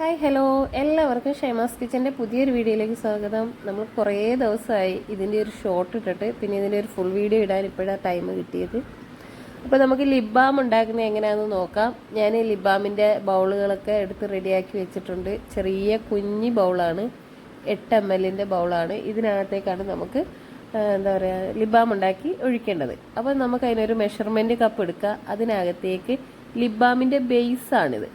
Hi hello. എല്ലാവർക്കും ഷേമാസ് കിച്ചന്റെ പുതിയൊരു വീഡിയോയിലേക്ക് സ്വാഗതം. നമ്മൾ കുറേ ദിവസമായി ഇതിന്റെ ഒരു ഷോർട്ട് ഇട്ടിട്ട് പിന്നെ ഇതിന്റെ ഒരു ഫുൾ വീഡിയോ ഇടാൻ ഇപ്പോഴാണ് ടൈം കിട്ടിയത്. അപ്പോൾ നമുക്ക് ലിബാം ഉണ്ടാക്കുന്നത് എങ്ങനെയാണെന്ന് നോക്കാം. ഞാൻ ഈ ലിപ് ബാമിന്റെ ബൗളുകളൊക്കെ എടുത്ത് റെഡിയാക്കി വെച്ചിട്ടുണ്ട്. ചെറിയ കുഞ്ഞി ബൗളാണ് എട്ട് എം എല്ലിന്റെ ബൗളാണ് ഇതിനകത്തേക്കാണ് നമുക്ക് എന്താ പറയുക ലിബാം ഉണ്ടാക്കി ഒഴിക്കേണ്ടത്. അപ്പോൾ നമുക്ക് അതിനൊരു മെഷർമെന്റ് കപ്പ് എടുക്കുക അതിനകത്തേക്ക് ലിബാമിന്റെ ബാമിന്റെ ബേസാണിത്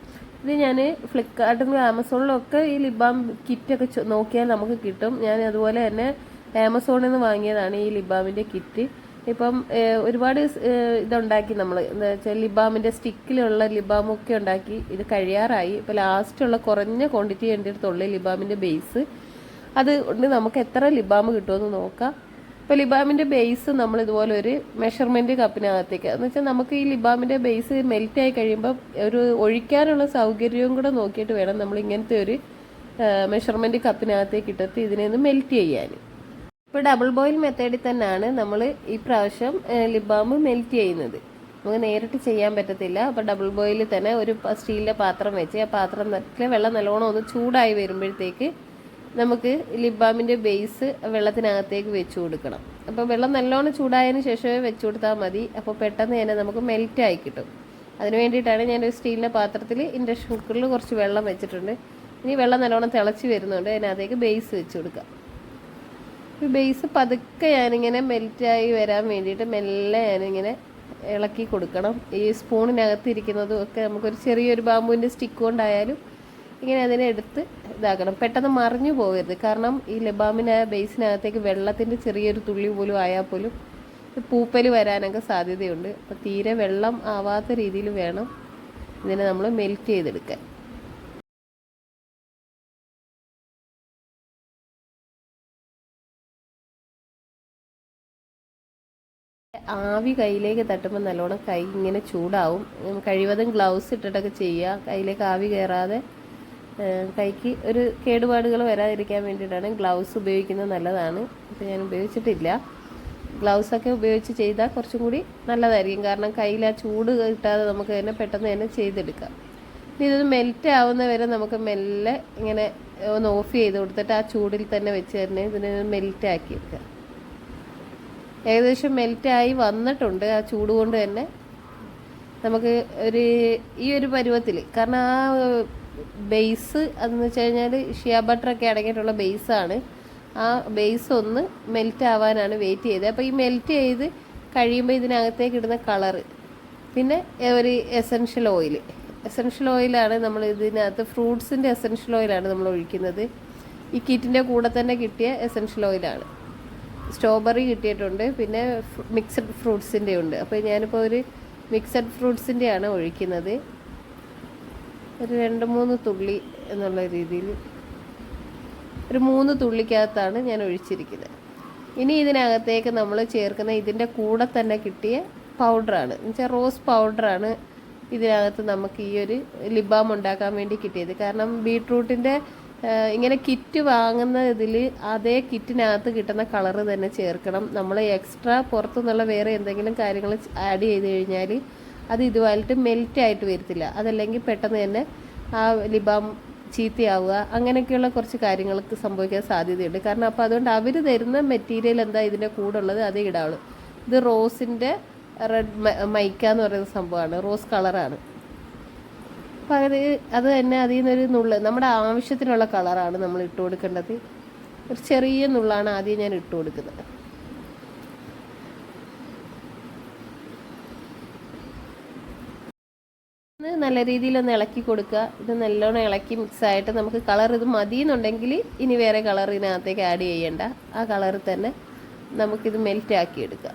ഇത് ഞാൻ ഫ്ലിപ്കാർട്ടിലും ആമസോണിലും ഒക്കെ ഈ ലിബാം കിറ്റൊക്കെ നോക്കിയാൽ നമുക്ക് കിട്ടും. ഞാൻ അതുപോലെ തന്നെ ആമസോണിൽ നിന്ന് വാങ്ങിയതാണ് ഈ ലിപ് ബാമിന്റെ കിറ്റ് ഇപ്പം ഒരുപാട് ഇതുണ്ടാക്കി നമ്മൾ എന്താ വെച്ചാൽ ലിബാമിന്റെ ബാമിന്റെ സ്റ്റിക്കിലുള്ള ലിബാമൊക്കെ ഉണ്ടാക്കി ഇത് കഴിയാറായി. ഇപ്പോൾ ലാസ്റ്റുള്ള കുറഞ്ഞ ക്വാണ്ടിറ്റി എന്റെ അടുത്തുള്ള ലിബാമിന്റെ ബേസ് അത് കൊണ്ട് നമുക്ക് എത്ര ലിബാം കിട്ടുമെന്ന് നോക്കാം. ഇപ്പോൾ ലിബാമിന്റെ ബേസ് നമ്മൾ ഇതുപോലെ ഒരു മെഷർമെന്റ് കപ്പിനകത്തേക്ക്. എന്ന് വെച്ചാൽ നമുക്ക് ഈ ലിബാമിന്റെ ബേസ് മെൽറ്റ് ആയി കഴിയുമ്പോൾ ഒരു ഒഴിക്കാനുള്ള സൗകര്യവും കൂടെ നോക്കിയിട്ട് വേണം നമ്മൾ ഇങ്ങനത്തെ ഒരു മെഷർമെന്റ് കപ്പിനകത്തേക്ക് ഇട്ടിട്ട് ഇതിനെ ഒന്ന് മെൽറ്റ് ചെയ്യാൻ. ഇപ്പോൾ ഡബിൾ ബോയിൽ മെത്തേഡിൽ തന്നെയാണ് നമ്മൾ ഈ പ്രാവശ്യം ലിബാം മെൽറ്റ് ചെയ്യുന്നത്. നമുക്ക് നേരിട്ട് ചെയ്യാൻ പറ്റത്തില്ല. അപ്പോൾ ഡബിൾ ബോയിൽ തന്നെ ഒരു സ്റ്റീലിന്റെ പാത്രം വെച്ച് ആ പാത്രത്തിൽ വെള്ളം നല്ലോണം ഒന്ന് ചൂടായി വരുമ്പോഴത്തേക്ക് നമുക്ക് ലിപ് ബാമിന്റെ ബേസ് വെള്ളത്തിനകത്തേക്ക് വെച്ച് കൊടുക്കണം. അപ്പോൾ വെള്ളം നല്ലോണം ചൂടായതിന് ശേഷമേ വെച്ച് കൊടുത്താൽ മതി. അപ്പോൾ പെട്ടെന്ന് തന്നെ നമുക്ക് മെൽറ്റ് ആയി കിട്ടും. അതിന് വേണ്ടിയിട്ടാണ് ഞാൻ ഒരു സ്റ്റീലിന്റെ പാത്രത്തിൽ ഇൻഡക്ഷൻ കുക്കറിൽ കുറച്ച് വെള്ളം വെച്ചിട്ടുണ്ട്. ഇനി വെള്ളം നല്ലോണം തിളച്ച് വരുന്നുണ്ട്. അതിനകത്തേക്ക് ബേസ് വെച്ച് കൊടുക്കാം. ഈ ബേസ് പതുക്കെ ഞാനിങ്ങനെ മെൽറ്റായി വരാൻ വേണ്ടിയിട്ട് മെല്ലെ ഞാനിങ്ങനെ ഇളക്കി കൊടുക്കണം. ഈ സ്പൂണിനകത്തിരിക്കുന്നതും ഒക്കെ നമുക്കൊരു ചെറിയൊരു ബാമ്പുവിന്റെ സ്റ്റിക്ക് കൊണ്ടായാലും ഇങ്ങനെ അതിനെ എടുത്ത് ഇതാക്കണം. പെട്ടെന്ന് മറിഞ്ഞു പോകരുത് കാരണം ഈ ലബാമിന് ബേസിനകത്തേക്ക് വെള്ളത്തിന്റെ ചെറിയൊരു തുള്ളി പോലും ആയാൽ പോലും പൂപ്പൽ വരാനൊക്കെ സാധ്യതയുണ്ട്. അപ്പോൾ തീരെ വെള്ളം ആവാത്ത രീതിയിൽ വേണം ഇതിനെ നമ്മൾ മെൽറ്റ് ചെയ്തെടുക്കാൻ. ആവി കയ്യിലേക്ക് തട്ടുമ്പോൾ നല്ലോണം കൈ ഇങ്ങനെ ചൂടാവും. കഴിവതും ഗ്ലൗസ് ഇട്ടിട്ടൊക്കെ ചെയ്യുക. കയ്യിലേക്ക് ആവി കയറാതെ കൈക്ക് ഒരു കേടുപാടുകൾ വരാതിരിക്കാൻ വേണ്ടിയിട്ടാണ് ഗ്ലൗസ് ഉപയോഗിക്കുന്നത് നല്ലതാണ്. ഇപ്പോൾ ഞാൻ ഉപയോഗിച്ചിട്ടില്ല. ഗ്ലൗസൊക്കെ ഉപയോഗിച്ച് ചെയ്താൽ കുറച്ചും കൂടി നല്ലതായിരിക്കും. കാരണം കയ്യിൽ ആ ചൂട് കിട്ടാതെ നമുക്ക് തന്നെ പെട്ടെന്ന് തന്നെ ചെയ്തെടുക്കാം. ഇനി ഇതൊന്ന് മെൽറ്റ് ആവുന്ന വരെ നമുക്ക് മെല്ലെ ഇങ്ങനെ ഒന്ന് ഓഫ് ചെയ്ത് കൊടുത്തിട്ട് ആ ചൂടിൽ തന്നെ വെച്ച് തന്നെ ഇതിനെ മെൽറ്റ് ആക്കി എടുക്കുക ഏകദേശം മെൽറ്റായി വന്നിട്ടുണ്ട്. ആ ചൂട് കൊണ്ട് തന്നെ നമുക്ക് ഒരു ഈ ഒരു പരുവത്തിൽ കാരണം ആ ബേസ് അതെന്ന് വെച്ച് കഴിഞ്ഞാൽ ഷിയ ബട്ടറൊക്കെ അടങ്ങിയിട്ടുള്ള ബേസാണ് ആ ബേസ് ഒന്ന് മെൽറ്റ് ആവാനാണ് വെയിറ്റ് ചെയ്തത്. അപ്പോൾ ഈ മെൽറ്റ് ചെയ്ത് കഴിയുമ്പോൾ ഇതിനകത്തേക്ക് ഇടുന്ന കളറ് പിന്നെ ഒരു എസൻഷ്യൽ ഓയിൽ എസൻഷ്യൽ ഓയിലാണ് നമ്മൾ ഇതിനകത്ത് ഫ്രൂട്ട്സിന്റെ എസൻഷ്യൽ ഓയിലാണ് നമ്മൾ ഒഴിക്കുന്നത്. ഈ കിറ്റിന്റെ കൂടെ തന്നെ കിട്ടിയ എസൻഷ്യൽ ഓയിലാണ് സ്ട്രോബെറി കിട്ടിയിട്ടുണ്ട്. പിന്നെ മിക്സഡ് ഫ്രൂട്ട്സിന്റെ ഉണ്ട്. അപ്പോൾ ഞാനിപ്പോൾ ഒരു മിക്സഡ് ഫ്രൂട്ട്സിന്റെയാണ് ഒഴിക്കുന്നത്. ഒരു രണ്ട് മൂന്ന് തുള്ളി എന്നുള്ള രീതിയിൽ ഒരു മൂന്ന് തുള്ളിക്കകത്താണ് ഞാൻ ഒഴിച്ചിരിക്കുന്നത്. ഇനി ഇതിനകത്തേക്ക് നമ്മൾ ചേർക്കുന്ന ഇതിന്റെ കൂടെ തന്നെ കിട്ടിയ പൗഡറാണ്. എന്നുവെച്ചാൽ റോസ് പൗഡറാണ് ഇതിനകത്ത് നമുക്ക് ഈ ഒരു ലിബാം ഉണ്ടാക്കാൻ വേണ്ടി കിട്ടിയത്. കാരണം ബീട്രൂട്ടിന്റെ ഇങ്ങനെ കിറ്റ് വാങ്ങുന്ന ഇതിൽ അതേ കിറ്റിനകത്ത് കിട്ടുന്ന കളറ് തന്നെ ചേർക്കണം. നമ്മൾ എക്സ്ട്രാ പുറത്തുനിന്നുള്ള വേറെ എന്തെങ്കിലും കാര്യങ്ങൾ ആഡ് ചെയ്ത് കഴിഞ്ഞാൽ അത് ഇതുമായിട്ട് മെൽറ്റ് ആയിട്ട് വരത്തില്ല. അതല്ലെങ്കിൽ പെട്ടെന്ന് തന്നെ ആ ലിബാം ചീത്തയാവുക അങ്ങനെയൊക്കെയുള്ള കുറച്ച് കാര്യങ്ങൾക്ക് സംഭവിക്കാൻ സാധ്യതയുണ്ട്. കാരണം അപ്പോൾ അതുകൊണ്ട് അവർ തരുന്ന മെറ്റീരിയൽ എന്താ ഇതിന്റെ കൂടെ ഉള്ളത് അതേ ഇടാവുള്ളൂ. ഇത് റോസിന്റെ റെഡ് മൈക്ക എന്ന് പറയുന്ന സംഭവമാണ്. റോസ് കളറാണ്. അപ്പം അത് അത് തന്നെ അതിൽ നിന്നൊരു നുള്ള് നമ്മുടെ ആവശ്യത്തിനുള്ള കളറാണ് നമ്മൾ ഇട്ട് കൊടുക്കേണ്ടത് ഒരു ചെറിയ നുള്ളാണ് ആദ്യം ഞാൻ ഇട്ട് കൊടുക്കുന്നത് ഇത് നല്ല രീതിയിൽ ഒന്ന് ഇളക്കി കൊടുക്കുക. ഇത് നല്ലോണം ഇളക്കി മിക്സ് ആയിട്ട് നമുക്ക് കളർ ഇത് മതി എന്നുണ്ടെങ്കിൽ ഇനി വേറെ കളർ ഇതിനകത്തേക്ക് ആഡ് ചെയ്യേണ്ട. ആ കളറിൽ തന്നെ നമുക്കിത് മെൽറ്റ് ആക്കി എടുക്കുക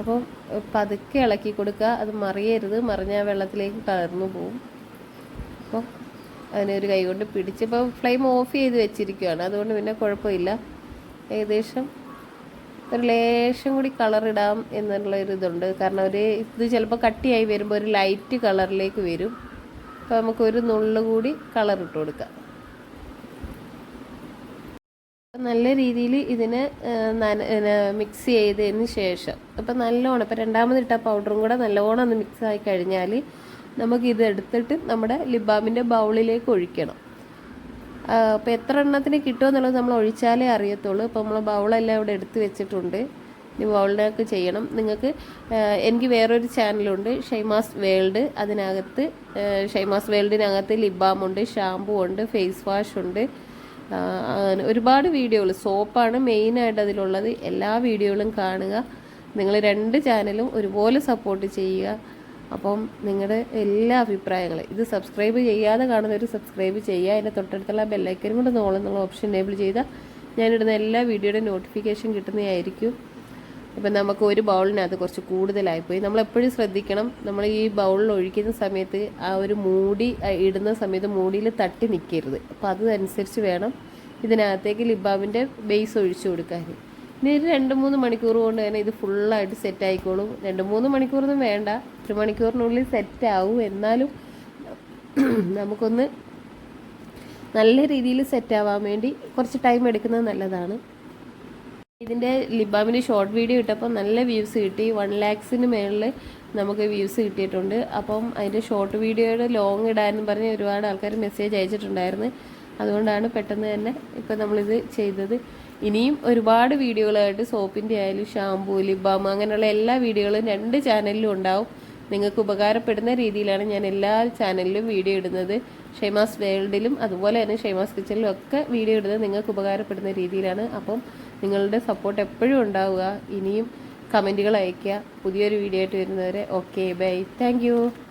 അപ്പോൾ പതുക്കെ ഇളക്കി കൊടുക്കുക. അത് മറിയരുത്. മറിഞ്ഞാൽ വെള്ളത്തിലേക്ക് കളർന്നു പോവും. അപ്പോൾ അതിനൊരു കൈ കൊണ്ട് പിടിച്ചപ്പോൾ ഫ്ലെയിം ഓഫ് ചെയ്ത് വെച്ചിരിക്കുകയാണ് അതുകൊണ്ട് പിന്നെ കുഴപ്പമില്ല. ഏകദേശം ഒരു ലേശം കൂടി കളർ ഇടാം എന്നുള്ള ഒരു ഇതുണ്ട്. കാരണം ഒരു ഇത് ചിലപ്പോൾ കട്ടിയായി വരുമ്പോൾ ഒരു ലൈറ്റ് കളറിലേക്ക് വരും. അപ്പോൾ നമുക്കൊരു നുള്ളു കൂടി കളർ ഇട്ട് കൊടുക്കാം. നല്ല രീതിയിൽ ഇതിനെ മിക്സ് ചെയ്തതിന് ശേഷം. അപ്പോൾ നല്ലോണം ഇപ്പം രണ്ടാമതിട്ട പൗഡറും കൂടെ നല്ലോണം ഒന്ന് മിക്സ് ആയി കഴിഞ്ഞാൽ നമുക്കിത് എടുത്തിട്ട് നമ്മുടെ ലിബാമിന്റെ ബൗളിലേക്ക് ഒഴിക്കണം. അപ്പോൾ എത്ര എണ്ണത്തിന് കിട്ടുമെന്നുള്ളത് നമ്മൾ ഒഴിച്ചാലേ അറിയത്തുള്ളൂ. ഇപ്പോൾ നമ്മൾ ബൗളെല്ലാം ഇവിടെ എടുത്ത് വെച്ചിട്ടുണ്ട്. ഇനി ബൗളിനൊക്കെ ചെയ്യണം. നിങ്ങൾക്ക് എനിക്ക് വേറൊരു ചാനലുണ്ട് ഷൈമാസ് വേൾഡ്. അതിനകത്ത് ഷൈമാസ് വേൾഡിനകത്ത് ലിബാം ഉണ്ട് ഷാമ്പു ഉണ്ട് ഫേസ് വാഷ് ഉണ്ട്. ഒരുപാട് വീഡിയോകൾ. സോപ്പാണ് മെയിനായിട്ട് അതിലുള്ളത്. എല്ലാ വീഡിയോകളും കാണുക. നിങ്ങൾ രണ്ട് ചാനലും ഒരുപോലെ സപ്പോർട്ട് ചെയ്യുക. അപ്പം നിങ്ങളുടെ എല്ലാ അഭിപ്രായങ്ങളും ഇത് സബ്സ്ക്രൈബ് ചെയ്യാതെ കാണുന്നവർ സബ്സ്ക്രൈബ് ചെയ്യുക. അതിന്റെ തൊട്ടടുത്തുള്ള ബെല്ലൈക്കനും കൂടെ നോളെന്നുള്ള ഓപ്ഷൻ എനേബിൾ ചെയ്താൽ ഞാനിടുന്ന എല്ലാ വീഡിയോയുടെ നോട്ടിഫിക്കേഷൻ കിട്ടുന്നതായിരിക്കും. അപ്പം നമുക്ക് ഒരു ബൗളിനകത്ത് കുറച്ച് കൂടുതലായിപ്പോയി നമ്മളെപ്പോഴും ശ്രദ്ധിക്കണം. നമ്മൾ ഈ ബൗളിൽ ഒഴിക്കുന്ന സമയത്ത് ആ ഒരു മൂടി ഇടുന്ന സമയത്ത് മൂടിയിൽ തട്ടി നിൽക്കരുത് അപ്പോൾ അതനുസരിച്ച് വേണം ഇതിനകത്തേക്ക് ലിബാമിന്റെ ബേസ് ഒഴിച്ചു കൊടുക്കാൻ ഇനി ഒരു രണ്ട് മൂന്ന് മണിക്കൂർ കൊണ്ട് തന്നെ ഇത് ഫുള്ളായിട്ട് സെറ്റ് ആയിക്കോളും. രണ്ട് മൂന്ന് മണിക്കൂറൊന്നും വേണ്ട. ഒരു മണിക്കൂറിനുള്ളിൽ സെറ്റ് ആവും. എന്നാലും നമുക്കൊന്ന് നല്ല രീതിയിൽ സെറ്റ് ആവാൻ വേണ്ടി കുറച്ച് ടൈം എടുക്കുന്നത് നല്ലതാണ്. ഇതിന്റെ ലിബാമിന്റെ ഷോർട്ട് വീഡിയോ ഇട്ടപ്പോൾ നല്ല വ്യൂസ് കിട്ടി. വൺ ലാക്സിന് മേളിൽ നമുക്ക് വ്യൂസ് കിട്ടിയിട്ടുണ്ട്. അപ്പം അതിന്റെ ഷോർട്ട് വീഡിയോയുടെ ലോങ് ഇടാനും പറഞ്ഞ് ഒരുപാട് ആൾക്കാർ മെസ്സേജ് അയച്ചിട്ടുണ്ടായിരുന്നു. അതുകൊണ്ടാണ് പെട്ടെന്ന് തന്നെ ഇപ്പം നമ്മളിത് ചെയ്തത്. ഇനിയും ഒരുപാട് വീഡിയോകളായിട്ട് സോപ്പിന്റെ ആയാലും ഷാമ്പൂ ലിബാം അങ്ങനെയുള്ള എല്ലാ വീഡിയോകളും രണ്ട് ചാനലിലും ഉണ്ടാവും. നിങ്ങൾക്ക് ഉപകാരപ്പെടുന്ന രീതിയിലാണ് ഞാൻ എല്ലാ ചാനലിലും വീഡിയോ ഇടുന്നത്. ഷെയ്മാസ് വേൾഡിലും അതുപോലെ തന്നെ ഷെയ്മാസ് കിച്ചണിലും ഒക്കെ വീഡിയോ ഇടുന്നത് നിങ്ങൾക്ക് ഉപകാരപ്പെടുന്ന രീതിയിലാണ്. അപ്പം നിങ്ങളുടെ സപ്പോർട്ട് എപ്പോഴും ഉണ്ടാവുക. ഇനിയും കമന്റുകൾ അയയ്ക്കുക. പുതിയൊരു വീഡിയോ ആയിട്ട് വരുന്നവരെ ഓക്കെ ബൈ താങ്ക്